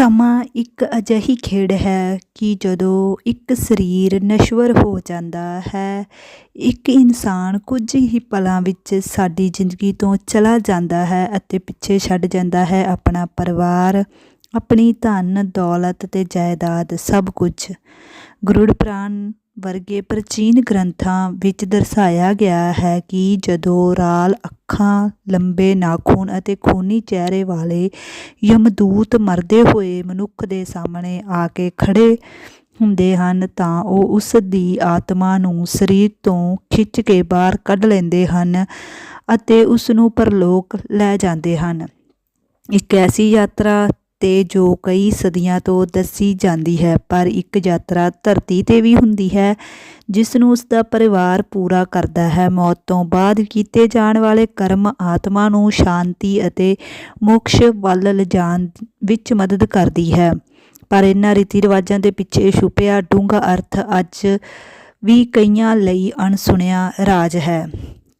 ਸਮਾਂ ਇੱਕ ਅਜਿਹੀ ਖੇਡ ਹੈ ਕਿ ਜਦੋਂ ਇੱਕ ਸਰੀਰ ਨਸ਼ਵਰ ਹੋ ਜਾਂਦਾ ਹੈ, ਇੱਕ ਇਨਸਾਨ ਕੁਝ ਹੀ ਪਲਾਂ ਵਿੱਚ ਸਾਡੀ ਜ਼ਿੰਦਗੀ ਤੋਂ ਚਲਾ ਜਾਂਦਾ ਹੈ ਅਤੇ ਪਿੱਛੇ ਛੱਡ ਜਾਂਦਾ ਹੈ ਆਪਣਾ ਪਰਿਵਾਰ, ਆਪਣੀ ਧਨ, ਦੌਲਤ ਤੇ ਜਾਇਦਾਦ ਸਭ ਕੁਝ। ਗਰੁੜ ਪੁਰਾਣ ਵਰਗੇ ਪ੍ਰਾਚੀਨ ਗ੍ਰੰਥਾਂ ਵਿੱਚ ਦਰਸਾਇਆ ਗਿਆ ਹੈ ਕਿ ਜਦੋਂ ਰਾਲ ਅੱਖਾਂ, ਲੰਬੇ ਨਾਖੂਨ ਅਤੇ ਖੂਨੀ ਚਿਹਰੇ ਵਾਲੇ ਯਮਦੂਤ ਮਰਦੇ ਹੋਏ ਮਨੁੱਖ ਦੇ ਸਾਹਮਣੇ ਆ ਕੇ ਖੜੇ ਹੁੰਦੇ ਹਨ, ਤਾਂ ਉਹ ਉਸ ਦੀ ਆਤਮਾ ਨੂੰ ਸਰੀਰ ਤੋਂ ਖਿੱਚ ਕੇ ਬਾਹਰ ਕੱਢ ਲੈਂਦੇ ਹਨ ਅਤੇ ਉਸ ਨੂੰ ਪਰਲੋਕ ਲੈ ਜਾਂਦੇ ਹਨ। ਇੱਕ ਐਸੀ ਯਾਤਰਾ ਤੇ ਜੋ ਕਈ ਸਦੀਆਂ ਤੋਂ ਦੱਸੀ ਜਾਂਦੀ ਹੈ, ਪਰ ਇੱਕ ਯਾਤਰਾ ਧਰਤੀ ਤੇ ਵੀ ਹੁੰਦੀ ਹੈ ਜਿਸ ਨੂੰ ਉਸ ਦਾ ਪਰਿਵਾਰ ਪੂਰਾ ਕਰਦਾ ਹੈ। ਮੌਤ ਤੋਂ ਬਾਅਦ ਕੀਤੇ ਜਾਣ ਵਾਲੇ ਕਰਮ ਆਤਮਾ ਨੂੰ ਸ਼ਾਂਤੀ ਅਤੇ ਮੋਕਸ਼ ਵੱਲ ਲਿਜਾਣ ਵਿੱਚ ਮਦਦ ਕਰਦੀ ਹੈ। ਪਰ ਇਹਨਾਂ ਰੀਤੀ ਰਿਵਾਜਾਂ ਦੇ ਪਿੱਛੇ ਛੁਪਿਆ ਡੂੰਘਾ ਅਰਥ ਅੱਜ ਵੀ ਕਈਆਂ ਲਈ ਅਣਸੁਣਿਆ ਰਾਜ ਹੈ।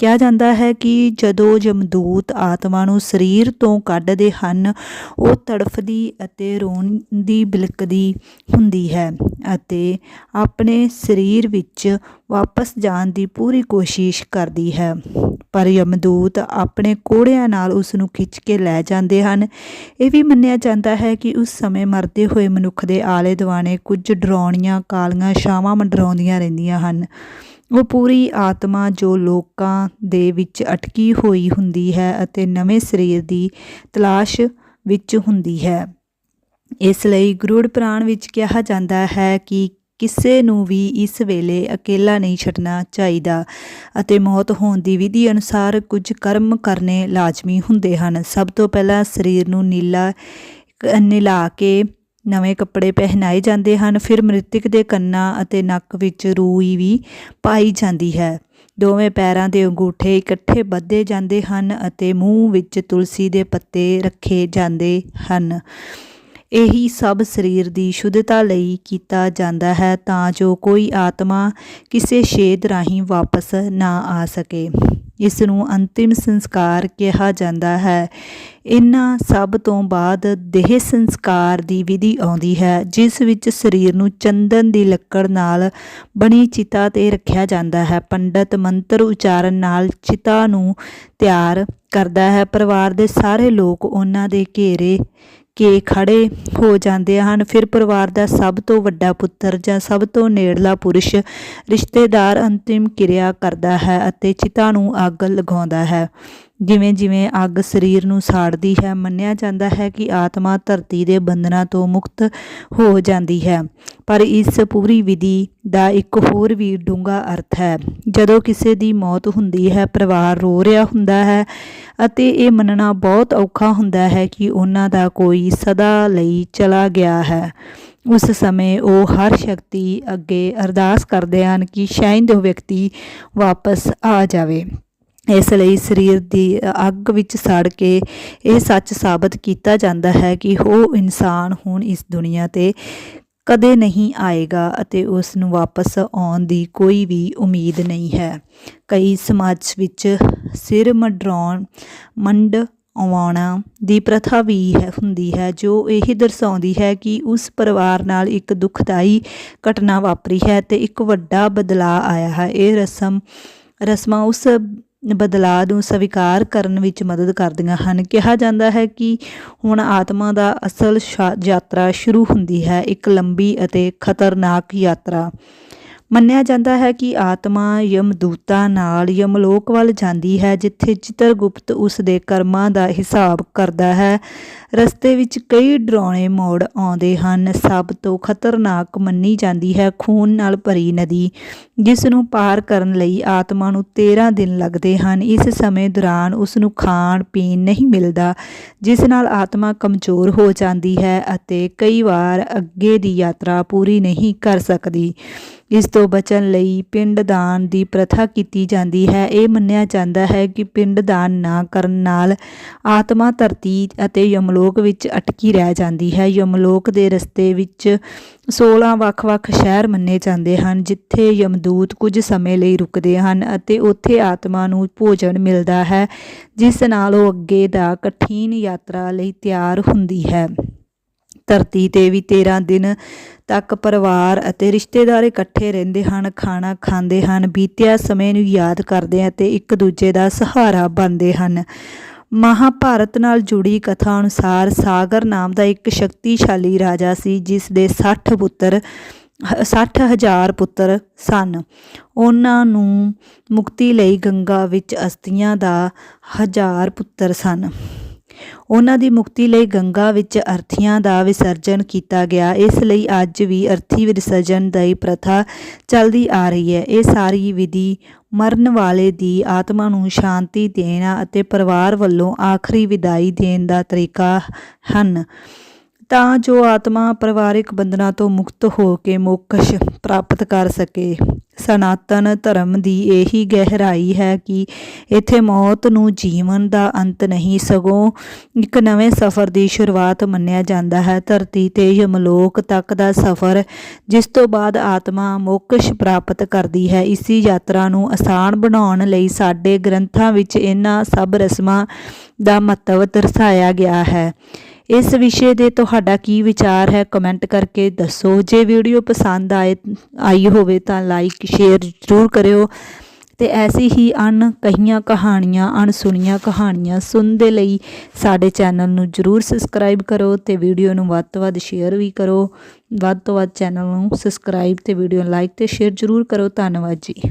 ਕਿਹਾ ਜਾਂਦਾ ਹੈ ਕਿ ਜਦੋਂ ਜਮਦੂਤ ਆਤਮਾ ਨੂੰ ਸਰੀਰ ਤੋਂ ਕੱਢਦੇ ਹਨ, ਉਹ ਤੜਫਦੀ ਅਤੇ ਰੋਂਦੀ, ਬਿਲਕਦੀ ਹੁੰਦੀ ਹੈ ਅਤੇ ਆਪਣੇ ਸਰੀਰ ਵਿੱਚ ਵਾਪਸ ਜਾਣ ਦੀ ਪੂਰੀ ਕੋਸ਼ਿਸ਼ ਕਰਦੀ ਹੈ। ਪਰ ਯਮਦੂਤ ਆਪਣੇ ਕੋੜਿਆਂ ਨਾਲ ਉਸ ਨੂੰ ਖਿੱਚ ਕੇ ਲੈ ਜਾਂਦੇ ਹਨ। ਇਹ ਵੀ ਮੰਨਿਆ ਜਾਂਦਾ ਹੈ ਕਿ ਉਸ ਸਮੇਂ ਮਰਦੇ ਹੋਏ ਮਨੁੱਖ ਦੇ ਆਲੇ ਦੁਆਲੇ ਕੁਝ ਡਰਾਉਣੀਆਂ ਕਾਲੀਆਂ ਛਾਵਾਂ ਮੰਡਰਾਉਂਦੀਆਂ ਰਹਿੰਦੀਆਂ ਹਨ। ਉਹ ਪੂਰੀ ਆਤਮਾ ਜੋ ਲੋਕਾਂ ਦੇ ਵਿੱਚ ਅਟਕੀ ਹੋਈ ਹੁੰਦੀ ਹੈ ਅਤੇ ਨਵੇਂ ਸਰੀਰ ਦੀ ਤਲਾਸ਼ ਵਿੱਚ ਹੁੰਦੀ ਹੈ। ਇਸ ਲਈ ਗਰੁੜ ਪ੍ਰਾਣ ਵਿੱਚ ਕਿਹਾ ਜਾਂਦਾ ਹੈ ਕਿ ਕਿਸੇ ਨੂੰ ਵੀ ਇਸ ਵੇਲੇ ਅਕੇਲਾ ਨਹੀਂ ਛੱਡਣਾ ਚਾਹੀਦਾ ਅਤੇ ਮੌਤ ਹੋਣ ਦੀ ਵਿਧੀ ਅਨੁਸਾਰ ਕੁਝ ਕਰਮ ਕਰਨੇ ਲਾਜ਼ਮੀ ਹੁੰਦੇ ਹਨ। ਸਭ ਤੋਂ ਪਹਿਲਾਂ ਸਰੀਰ ਨੂੰ ਨੀਲਾ, ਨਿਲਾ ਕੇ ਨਵੇਂ ਕੱਪੜੇ ਪਹਿਨਾਏ ਜਾਂਦੇ ਹਨ, ਫਿਰ ਮ੍ਰਿਤਕ ਦੇ ਕੰਨਾਂ ਅਤੇ ਨੱਕ ਵਿੱਚ ਰੂਈ ਵੀ ਪਾਈ ਜਾਂਦੀ ਹੈ। ਦੋਵੇਂ ਪੈਰਾਂ ਦੇ ਅੰਗੂਠੇ ਇਕੱਠੇ ਬੱਧੇ ਜਾਂਦੇ ਹਨ ਅਤੇ ਮੂੰਹ ਵਿੱਚ ਤੁਲਸੀ ਦੇ ਪੱਤੇ ਰੱਖੇ ਜਾਂਦੇ ਹਨ। ਇਹੀ ਸਭ ਸਰੀਰ ਦੀ ਸ਼ੁੱਧਤਾ ਲਈ ਕੀਤਾ ਜਾਂਦਾ ਹੈ ਤਾਂ ਜੋ ਕੋਈ ਆਤਮਾ ਕਿਸੇ ਛੇਦ ਰਾਹੀਂ ਵਾਪਸ ਨਾ ਆ ਸਕੇ। ਇਸ ਨੂੰ ਅੰਤਿਮ ਸੰਸਕਾਰ ਕਿਹਾ ਜਾਂਦਾ ਹੈ। ਇਹਨਾਂ ਸਭ ਤੋਂ ਬਾਅਦ ਦੇਹ ਸੰਸਕਾਰ ਦੀ ਵਿਧੀ ਆਉਂਦੀ ਹੈ, ਜਿਸ ਵਿੱਚ ਸਰੀਰ ਨੂੰ ਚੰਦਨ ਦੀ ਲੱਕੜ ਨਾਲ ਬਣੀ ਚਿਤਾ ਤੇ ਰੱਖਿਆ ਜਾਂਦਾ ਹੈ। ਪੰਡਤ ਮੰਤਰ ਉਚਾਰਨ ਨਾਲ ਚਿਤਾ ਨੂੰ ਤਿਆਰ ਕਰਦਾ ਹੈ। ਪਰਿਵਾਰ ਦੇ ਸਾਰੇ ਲੋਕ ਉਹਨਾਂ ਦੇ ਘੇਰੇ ਕੇ ਖੜੇ ਹੋ ਜਾਂਦੇ ਹਨ। ਫਿਰ ਪਰਿਵਾਰ ਦਾ ਸਭ ਤੋਂ ਵੱਡਾ ਪੁੱਤਰ ਜਾਂ ਸਭ ਤੋਂ ਨੇੜਲਾ ਪੁਰਸ਼ ਰਿਸ਼ਤੇਦਾਰ ਅੰਤਿਮ ਕਿਰਿਆ ਕਰਦਾ ਹੈ ਅਤੇ ਚਿਤਾ ਨੂੰ ਅੱਗ ਲਗਾਉਂਦਾ ਹੈ। ਜਿਵੇਂ ਜਿਵੇਂ ਅੱਗ ਸਰੀਰ ਨੂੰ ਸਾੜਦੀ ਹੈ, ਮੰਨਿਆ ਜਾਂਦਾ ਹੈ ਕਿ ਆਤਮਾ ਧਰਤੀ ਦੇ ਬੰਧਨਾਂ ਤੋਂ ਮੁਕਤ ਹੋ ਜਾਂਦੀ ਹੈ। ਪਰ ਇਸ ਪੂਰੀ ਵਿਧੀ ਦਾ ਇੱਕ ਹੋਰ ਵੀ ਡੂੰਘਾ ਅਰਥ ਹੈ। ਜਦੋਂ ਕਿਸੇ ਦੀ ਮੌਤ ਹੁੰਦੀ ਹੈ, ਪਰਿਵਾਰ ਰੋ ਰਿਹਾ ਹੁੰਦਾ ਹੈ ਅਤੇ ਇਹ ਮੰਨਣਾ ਬਹੁਤ ਔਖਾ ਹੁੰਦਾ ਹੈ ਕਿ ਉਹਨਾਂ ਦਾ ਕੋਈ ਸਦਾ ਲਈ ਚਲਾ ਗਿਆ ਹੈ। ਉਸ ਸਮੇਂ ਉਹ ਹਰ ਸ਼ਕਤੀ ਅੱਗੇ ਅਰਦਾਸ ਕਰਦੇ ਹਨ ਕਿ ਸ਼ਾਇਦ ਉਹ ਵਿਅਕਤੀ ਵਾਪਸ ਆ ਜਾਵੇ। ਇਸ ਲਈ ਸਰੀਰ ਦੀ ਅੱਗ ਵਿੱਚ ਸੜ ਕੇ ਇਹ ਸੱਚ ਸਾਬਤ ਕੀਤਾ ਜਾਂਦਾ ਹੈ ਕਿ ਉਹ ਇਨਸਾਨ ਹੁਣ ਇਸ ਦੁਨੀਆ ਤੇ ਕਦੇ ਨਹੀਂ ਆਏਗਾ ਅਤੇ ਉਸ ਨੂੰ ਵਾਪਸ ਆਉਣ ਦੀ ਕੋਈ ਵੀ ਉਮੀਦ ਨਹੀਂ ਹੈ। ਕਈ ਸਮਾਜ ਵਿੱਚ ਸਿਰ ਮਡਰਾਉਣ, ਮੰਡ ਆਉਣਾ ਦੀ ਪ੍ਰਥਾ ਵੀ ਹੈ, ਹੁੰਦੀ ਹੈ, ਜੋ ਇਹ ਦਰਸਾਉਂਦੀ ਹੈ ਕਿ ਉਸ ਪਰਿਵਾਰ ਨਾਲ ਇੱਕ ਦੁਖਦਾਈ ਘਟਨਾ ਵਾਪਰੀ ਹੈ ਤੇ ਇੱਕ ਵੱਡਾ ਬਦਲਾਅ ਆਇਆ ਹੈ। ਇਹ ਰਸਮ, ਰਸਮਾਂ ਉਸ ਬਦਲਾਅ ਨੂੰ ਸਵੀਕਾਰ ਕਰਨ ਵਿੱਚ ਮਦਦ ਕਰਦੀਆਂ ਹਨ। ਕਿਹਾ ਜਾਂਦਾ ਹੈ ਕਿ ਹੁਣ ਆਤਮਾ ਦਾ ਅਸਲ ਯਾਤਰਾ ਸ਼ੁਰੂ ਹੁੰਦੀ ਹੈ। ਇੱਕ ਲੰਬੀ ਅਤੇ ਖਤਰਨਾਕ ਯਾਤਰਾ। ਮੰਨਿਆ ਜਾਂਦਾ ਹੈ ਕਿ ਆਤਮਾ ਯਮਦੂਤਾਂ ਨਾਲ ਯਮਲੋਕ ਵੱਲ ਜਾਂਦੀ ਹੈ, ਜਿੱਥੇ ਚਿਤਰਗੁਪਤ ਉਸ ਦੇ ਕਰਮਾਂ ਦਾ ਹਿਸਾਬ ਕਰਦਾ ਹੈ। ਰਸਤੇ ਵਿੱਚ ਕਈ ਡਰਾਉਣੇ ਮੋੜ ਆਉਂਦੇ ਹਨ। ਸਭ ਤੋਂ ਖਤਰਨਾਕ ਮੰਨੀ ਜਾਂਦੀ ਹੈ ਖੂਨ ਨਾਲ ਭਰੀ ਨਦੀ, ਜਿਸ ਨੂੰ ਪਾਰ ਕਰਨ ਲਈ ਆਤਮਾ ਨੂੰ 13 ਦਿਨ ਲੱਗਦੇ ਹਨ। ਇਸ ਸਮੇਂ ਦੌਰਾਨ ਉਸ ਨੂੰ ਖਾਣ, ਪੀਣ ਨਹੀਂ ਮਿਲਦਾ, ਜਿਸ ਨਾਲ ਆਤਮਾ ਕਮਜ਼ੋਰ ਹੋ ਜਾਂਦੀ ਹੈ ਅਤੇ ਕਈ ਵਾਰ ਅੱਗੇ ਦੀ ਯਾਤਰਾ ਪੂਰੀ ਨਹੀਂ ਕਰ ਸਕਦੀ। ਇਸ ਤੋਂ ਬਚਣ ਲਈ ਪਿੰਡ ਦਾਨ ਦੀ ਪ੍ਰਥਾ ਕੀਤੀ ਜਾਂਦੀ ਹੈ। ਇਹ ਮੰਨਿਆ ਜਾਂਦਾ ਹੈ ਕਿ ਪਿੰਡ ਦਾਨ ਨਾ ਕਰਨ ਨਾਲ ਆਤਮਾ ਧਰਤੀ ਅਤੇ ਯਮਲੋਕ ਵਿੱਚ ਅਟਕੀ ਰਹਿ ਜਾਂਦੀ ਹੈ। ਯਮਲੋਕ ਦੇ ਰਸਤੇ ਵਿੱਚ 16 ਵੱਖ-ਵੱਖ ਸ਼ਹਿਰ ਮੰਨੇ ਜਾਂਦੇ ਹਨ, ਜਿੱਥੇ ਯਮਦੂਤ ਕੁਝ ਸਮੇਂ ਲਈ ਰੁਕਦੇ ਹਨ ਅਤੇ ਉੱਥੇ ਆਤਮਾ ਨੂੰ ਭੋਜਨ ਮਿਲਦਾ ਹੈ, ਜਿਸ ਨਾਲ ਉਹ ਅੱਗੇ ਦਾ ਕਠਿਨ ਯਾਤਰਾ ਲਈ ਤਿਆਰ ਹੁੰਦੀ ਹੈ। ਧਰਤੀ ਤੇ ਵੀ 13 ਦਿਨ ਤੱਕ ਪਰਿਵਾਰ ਅਤੇ ਰਿਸ਼ਤੇਦਾਰ ਇਕੱਠੇ ਰਹਿੰਦੇ ਹਨ, ਖਾਣਾ ਖਾਂਦੇ ਹਨ, ਬੀਤਿਆ ਸਮੇਂ ਨੂੰ ਯਾਦ ਕਰਦੇ ਅਤੇ ਇੱਕ ਦੂਜੇ ਦਾ ਸਹਾਰਾ ਬਣਦੇ ਹਨ। ਮਹਾਭਾਰਤ ਨਾਲ ਜੁੜੀ ਕਥਾ ਅਨੁਸਾਰ ਸਾਗਰ ਨਾਮ ਦਾ ਇੱਕ ਸ਼ਕਤੀਸ਼ਾਲੀ ਰਾਜਾ ਸੀ, ਜਿਸ ਦੇ 60 ਪੁੱਤਰ 60 ਹਜ਼ਾਰ ਪੁੱਤਰ ਸਨ। ਉਹਨਾਂ ਨੂੰ ਮੁਕਤੀ ਲਈ ਗੰਗਾ ਵਿੱਚ ਅਸਤੀਆਂ ਦਾ ਹਜ਼ਾਰ ਪੁੱਤਰ ਸਨ। ਉਹਨਾਂ ਦੀ ਮੁਕਤੀ ਲਈ ਗੰਗਾ ਵਿੱਚ ਅਰਥੀਆਂ ਦਾ ਵਿਸਰਜਨ ਕੀਤਾ ਗਿਆ। ਇਸ ਲਈ ਅੱਜ ਵੀ ਅਰਥੀ ਵਿਸਰਜਨ ਦੀ ਪ੍ਰਥਾ ਚੱਲਦੀ ਆ ਰਹੀ ਹੈ। ਇਹ ਸਾਰੀ ਵਿਧੀ ਮਰਨ ਵਾਲੇ ਦੀ ਆਤਮਾ ਨੂੰ ਸ਼ਾਂਤੀ ਦੇਣਾ ਅਤੇ ਪਰਿਵਾਰ ਵੱਲੋਂ ਆਖਰੀ ਵਿਦਾਈ ਦੇਣ ਦਾ ਤਰੀਕਾ ਹਨ। ਤਾਂ ਜੋ ਆਤਮਾ ਪਰਿਵਾਰਿਕ ਬੰਧਨਾਂ ਤੋਂ ਮੁਕਤ ਹੋ ਕੇ ਮੋਕਸ਼ ਪ੍ਰਾਪਤ ਕਰ ਸਕੇ। ਸਨਾਤਨ ਧਰਮ ਦੀ ਇਹੀ ਗਹਿਰਾਈ ਹੈ ਕਿ ਇੱਥੇ ਮੌਤ ਨੂੰ ਜੀਵਨ ਦਾ ਅੰਤ ਨਹੀਂ, ਸਗੋਂ ਇੱਕ ਨਵੇਂ ਸਫ਼ਰ ਦੀ ਸ਼ੁਰੂਆਤ ਮੰਨਿਆ ਜਾਂਦਾ ਹੈ। ਧਰਤੀ ਤੇ ਯਮਲੋਕ ਤੱਕ ਦਾ ਸਫ਼ਰ, ਜਿਸ ਤੋਂ ਬਾਅਦ ਆਤਮਾ ਮੋਕਸ਼ ਪ੍ਰਾਪਤ ਕਰਦੀ ਹੈ, ਇਸੀ ਯਾਤਰਾ ਨੂੰ ਆਸਾਨ ਬਣਾਉਣ ਲਈ ਸਾਡੇ ਗ੍ਰੰਥਾਂ ਵਿੱਚ ਇਹਨਾਂ ਸਭ ਰਸਮਾਂ ਦਾ ਮਹੱਤਵ ਦਰਸਾਇਆ ਗਿਆ ਹੈ। ਇਸ ਵਿਸ਼ੇ ਦੇ ਤੁਹਾਡਾ ਕੀ ਵਿਚਾਰ ਹੈ? ਕਮੈਂਟ ਕਰਕੇ ਦੱਸੋ। ਜੇ ਵੀਡੀਓ ਪਸੰਦ ਆਏ, ਆਈ ਹੋਵੇ ਤਾਂ ਲਾਈਕ ਸ਼ੇਅਰ ਜ਼ਰੂਰ ਕਰਿਓ। ਤੇ ਐਸੀ ਹੀ ਅਣ ਕਹੀਆਂ ਕਹਾਣੀਆਂ, ਅਣਸੁਣੀਆਂ ਕਹਾਣੀਆਂ ਸੁਣਨ ਦੇ ਲਈ ਸਾਡੇ ਚੈਨਲ ਨੂੰ ਜਰੂਰ ਸਬਸਕ੍ਰਾਈਬ ਕਰੋ ਤੇ ਵੀਡੀਓ ਨੂੰ ਵੱਧ ਤੋਂ ਵੱਧ ਸ਼ੇਅਰ ਵੀ ਕਰੋ। ਵੱਧ ਤੋਂ ਵੱਧ ਚੈਨਲ ਨੂੰ ਸਬਸਕ੍ਰਾਈਬ ਤੇ ਵੀਡੀਓ ਨੂੰ ਲਾਈਕ ਤੇ ਸ਼ੇਅਰ ਜਰੂਰ ਕਰੋ। ਧੰਨਵਾਦ ਜੀ।